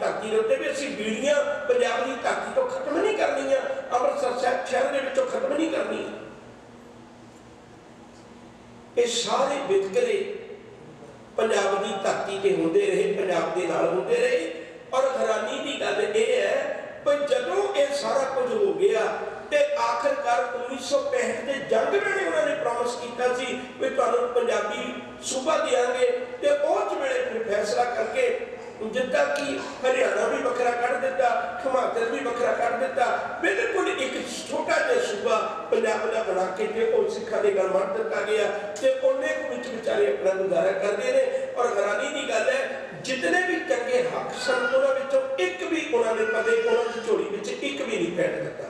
ਧਰਤੀ ਦੇ ਉੱਤੇ ਵੀ ਅਸੀਂ ਬੀੜੀਆਂ ਪੰਜਾਬ ਦੀ ਧਰਤੀ ਤੋਂ ਖਤਮ ਨਹੀਂ ਕਰਨੀਆਂ, ਅੰਮ੍ਰਿਤਸਰ ਸਾਹਿਬ ਸ਼ਹਿਰ ਦੇ ਵਿੱਚੋਂ ਖਤਮ ਨਹੀਂ ਕਰਨੀਆਂ। ਇਹ ਸਾਰੇ ਵਿਤਕਰੇ ਪੰਜਾਬ ਦੀ ਧਰਤੀ ਤੇ ਹੁੰਦੇ ਰਹੇ, ਪੰਜਾਬ ਦੇ ਨਾਲ ਹੁੰਦੇ ਰਹੇ। ਔਰ ਹੈਰਾਨੀ ਦੀ ਗੱਲ ਇਹ ਹੈ ਕਿ ਜਦੋਂ ਇਹ ਸਾਰਾ ਕੁਝ ਹੋ ਗਿਆ ਤੇ ਆਖਰਕਾਰ 1965 ਦੇ ਜੰਗ ਵੇਲੇ ਉਹਨਾਂ ਨੇ ਪ੍ਰੋਮਿਸ ਕੀਤਾ ਸੀ ਵੀ ਤੁਹਾਨੂੰ ਪੰਜਾਬੀ ਸੂਬਾ ਦੇਾਂਗੇ ਤੇ ਉਸ ਵੇਲੇ ਫਿਰ ਫੈਸਲਾ ਕਰਕੇ ਜਿੱਦਾਂ ਕਿ ਹਰਿਆਣਾ ਵੀ ਵੱਖਰਾ ਕੱਢ ਦਿੱਤਾ, ਹਿਮਾਚਲ ਵੀ ਵੱਖਰਾ ਕੱਢ ਦਿੱਤਾ, ਬਿਲਕੁਲ ਇੱਕ ਛੋਟਾ ਜਿਹਾ ਸੂਬਾ ਪੰਜਾਬ ਦਾ ਬਣਾ ਕੇ ਤੇ ਉਹ ਸਿੱਖਾਂ ਦੇ ਗੱਲ ਮੰਨ ਦਿੱਤਾ ਗਿਆ ਤੇ ਉਹਨੇ ਵਿੱਚ ਵਿਚਾਰੇ ਆਪਣਾ ਗੁਜ਼ਾਰਾ ਕਰਦੇ ਨੇ। ਔਰ ਹੈਰਾਨੀ ਦੀ ਗੱਲ ਹੈ ਜਿਤਨੇ ਵੀ ਚੰਗੇ ਹੱਕ ਸਨ, ਉਹਨਾਂ ਵਿੱਚੋਂ ਇੱਕ ਵੀ ਉਹਨਾਂ ਨੇ ਕਦੇ ਉਹਨਾਂ ਦੀ ਝੋਲੀ ਵਿੱਚ ਇੱਕ ਵੀ ਨਹੀਂ ਪੈਣ ਦਿੱਤਾ।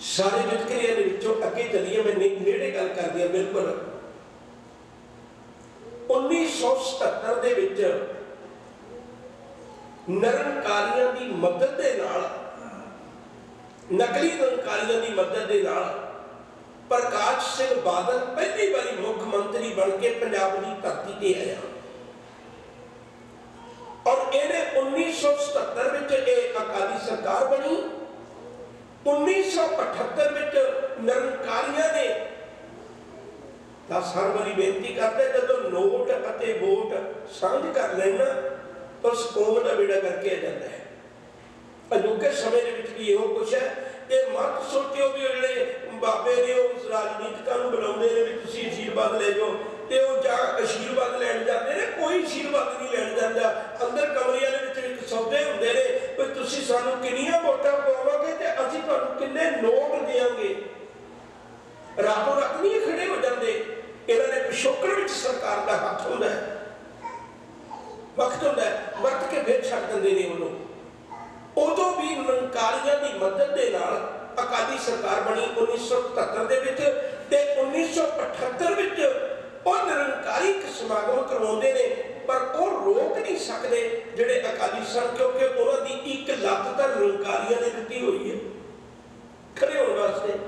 ਸਾਰੇ ਵਿਤਕਰਿਆਂ ਦੇ ਵਿੱਚੋਂ ਅੱਗੇ ਚੱਲੀਏ, ਮੈਂ ਨੇ- ਨੇੜੇ ਗੱਲ ਕਰਦੀ ਹਾਂ, ਬਿਲਕੁਲ। 1977 ਦੇ ਵਿੱਚ ਨਿਰੰਕਾਰੀਆਂ ਦੀ ਮਦਦ ਦੇ ਨਾਲ, ਨਕਲੀ ਨਿਰੰਕਾਰੀਆਂ ਦੀ ਮਦਦ ਦੇ ਨਾਲ ਪ੍ਰਕਾਸ਼ ਸਿੰਘ ਬਾਦਲ ਪਹਿਲੀ ਵਾਰੀ ਮੁੱਖ ਮੰਤਰੀ ਬਣ ਕੇ ਪੰਜਾਬ ਦੀ ਧਰਤੀ ਤੇ ਆਇਆ ਔਰ ਇਹਨੇ 1977 ਵਿੱਚ ਇਹ ਅਕਾਲੀ ਸਰਕਾਰ ਬਣੀ 1978 ਵਿੱਚ ਨਿਰੰਕਾਰੀਆਂ ਨੇ ਤਾਂ ਹਰ ਵਾਰੀ ਬੇਨਤੀ ਕਰਦੇ, ਜਦੋਂ ਨੋਟ ਅਤੇ ਵੋਟ ਸਾਂਝ ਕਰ ਲੈਣਾ, ਤਾਂ ਉਸ ਦਾ ਬੇੜਾ ਕਰਕੇ ਆ ਜਾਂਦਾ ਹੈ। ਅਜੋਕੇ ਸਮੇਂ ਦੇ ਵਿੱਚ ਵੀ ਇਹੋ ਕੁਛ ਹੈ ਇਹ ਮਤ ਸੋਚਿਓ ਵੀ ਜਿਹੜੇ ਬਾਬੇ ਨੇ ਉਹ ਰਾਜਨੀਤਿਕਾਂ ਨੂੰ ਬੁਲਾਉਂਦੇ ਨੇ ਵੀ ਤੁਸੀਂ ਅਸ਼ੀਰਵਾਦ ਲੈ ਜਾਓ ਤੇ ਉਹ ਜਾਂ ਅਸ਼ੀਰਵਾਦ ਲੈਣ ਜਾਂਦੇ ਨੇ, ਕੋਈ ਅਸ਼ੀਰਵਾਦ ਨਹੀਂ ਲੈਣ ਜਾਂਦਾ। ਅੰਦਰ ਕਮਰਿਆਂ ਦੇ ਵਿੱਚ ਇੱਕ ਸੌਦੇ ਹੁੰਦੇ ਨੇ, ਵੀ ਤੁਸੀਂ ਸਾਨੂੰ ਕਿੰਨੀਆਂ ਵੋਟਾਂ ਪਾਵੋਗੇ ਤੇ ਅਸੀਂ ਤੁਹਾਨੂੰ ਕਿੰਨੇ ਨੋਟ ਦੇਵਾਂਗੇ। ਰਾਤੋਂ ਰਾਤ ਨਹੀਂ ਇਹ ਖੜੇ ਹੋ ਜਾਂਦੇ ਇਹਨਾਂ ਨੇ ਪਿਛੋਕੜ ਵਿੱਚ ਸਰਕਾਰ ਦਾ ਹੱਥ ਹੁੰਦਾ ਹੈ। ਵਕਤ ਹੁੰਦਾ ਵਰਤ ਕੇ ਫੇਰ ਛੱਡ ਦਿੰਦੇ ਨੇ ਉਹਨੂੰ। ਉਦੋਂ ਵੀ ਨਿਰੰਕਾਰੀਆਂ ਦੀ ਮਦਦ ਦੇ ਨਾਲ ਅਕਾਲੀ ਸਰਕਾਰ ਬਣੀ 1977 ਦੇ ਵਿੱਚ ਤੇ 1978 ਵਿੱਚ ਉਹ ਨਿਰੰਕਾਰੀ ਸਮਾਗਮ ਕਰਵਾਉਂਦੇ ਨੇ, ਪਰ ਉਹ ਰੋਕ ਨਹੀਂ ਸਕਦੇ ਜਿਹੜੇ ਅਕਾਲੀ ਸਨ ਕਿਉਂਕਿ ਉਹਨਾਂ ਦੀ ਇੱਕ ਲੱਤ ਤਾਂ ਨਿਰੰਕਾਰੀਆਂ ਨੇ ਦਿੱਤੀ ਹੋਈ ਹੈ। ਖੜੇ ਹੋਣ ਵਾਸਤੇ।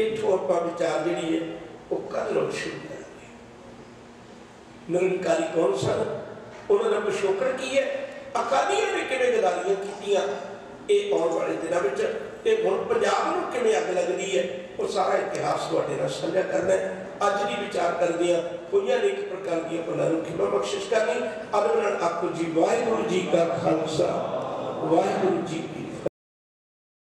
ਇੱਥੋਂ ਆਪਾਂ ਵਿਚਾਰ ਜਿਹੜੀ ਹੈ ਉਹ ਕਰ ਲਓ ਸ਼ੁਰੂ ਕਰਾਂਗੇ ਨਿਰੰਕਾਰੀ ਕੌਣ ਸਨ? ਉਹਨਾਂ ਦਾ ਪਿਛੋਕੜ ਕੀ ਹੈ? ਅਕਾਲੀਆਂ ਨੇ ਕਿਵੇਂ ਗਦਾਰੀਆਂ ਕੀਤੀਆਂ? ਇਹ ਆਉਣ ਵਾਲੇ ਦਿਨਾਂ ਵਿੱਚ ਤੇ ਹੁਣ ਪੰਜਾਬ ਨੂੰ ਕਿਵੇਂ ਅੱਗ ਲੱਗਦੀ ਹੈ? ਉਹ ਸਾਰਾ ਇਤਿਹਾਸ ਤੁਹਾਡੇ ਨਾਲ ਸਾਂਝਾ ਕਰਨਾ ਹੈ। ਅੱਜ ਦੀ ਵਿਚਾਰ ਕਰਦਿਆਂ ਕੋਈਆਂ ਨੇ ਇੱਕ ਪ੍ਰਕਾਰ ਦੀਆਂ ਭੁੱਲਾਂ ਨੂੰ ਖਿਮਾ ਬਖਸ਼ਿਸ਼ ਕਰਨੀ। ਅਦਬ ਨਾਲ ਆਖੋ ਜੀ, ਵਾਹਿਗੁਰੂ ਜੀ ਕਾ ਖਾਲਸਾ, ਵਾਹਿਗੁਰੂ ਜੀ ਕੀ